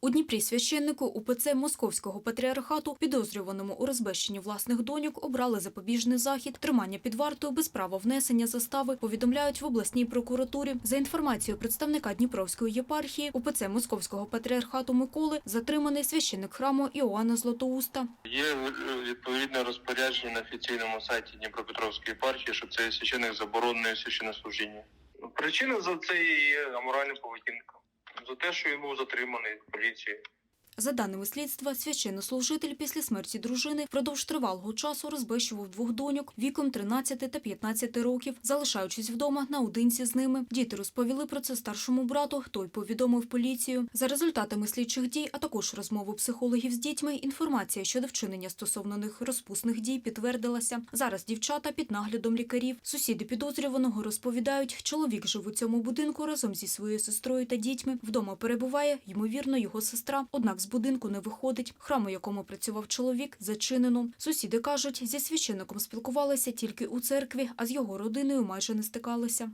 У Дніпрі священнику УПЦ Московського патріархату, підозрюваному у розбещенні власних доньок, обрали запобіжний захід, тримання під вартою без права внесення застави, повідомляють в обласній прокуратурі. За інформацією представника Дніпровської єпархії, УПЦ Московського патріархату Миколи затриманий священник храму Іоанна Златоуста. Є відповідне розпорядження на офіційному сайті Дніпропетровської єпархії, що цей священик заборонений священнослужіння. Причина за це є аморальна поведінка. За те, що він був затриманий поліцією. За даними слідства, священнослужитель після смерті дружини впродовж тривалого часу розбещував двох доньок віком 13 та 15 років, залишаючись вдома наодинці з ними. Діти розповіли про це старшому брату, той повідомив поліцію. За результатами слідчих дій, а також розмови психологів з дітьми, інформація щодо вчинення стосовно них розпусних дій підтвердилася. Зараз дівчата під наглядом лікарів. Сусіди підозрюваного розповідають, чоловік жив у цьому будинку разом зі своєю сестрою та дітьми. Вдома перебуває, ймовірно, його сестра. Однак з будинку не виходить. Храм, у якому працював чоловік, зачинено. Сусіди кажуть, зі священником спілкувалися тільки у церкві, а з його родиною майже не стикалися.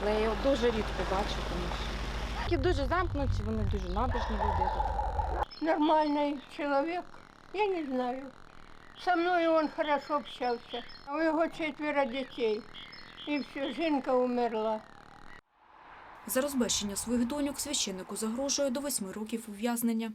Але я його дуже рідко бачу, тому що такі дуже замкнуті, вони дуже набожні люди. нормальный человек, я не знаю. Со мной он хорошо общался. А у него четверо детей. И все, жінка умерла. За розбещення своїх доньок священнику загрожує до восьми років ув'язнення.